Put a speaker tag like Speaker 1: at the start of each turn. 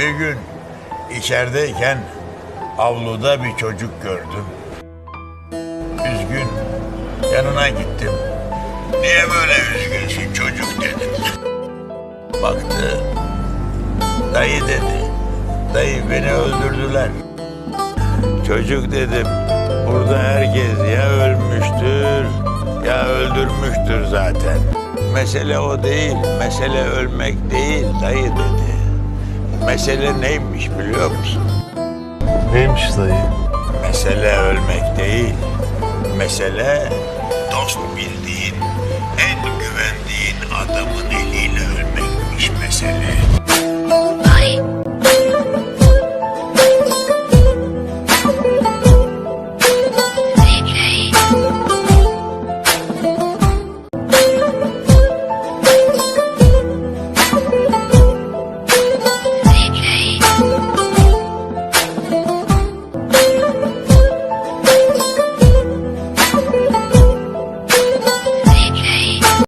Speaker 1: Bir gün içerideyken avluda bir çocuk gördüm. Üzgün. Yanına gittim. Niye böyle üzgünsün çocuk dedim. Baktı. Dayı dedi. Dayı beni öldürdüler. Çocuk dedim. Burada herkes ya ölmüştür ya öldürmüştür zaten. Mesele o değil. Mesele ölmek değil dayı dedi. Mesele neymiş biliyor musun?
Speaker 2: Neymiş dayı?
Speaker 1: Mesele ölmek değil. Mesele dost bildiğin, en güvendiğin adamın eliyle ölmekmiş mesele.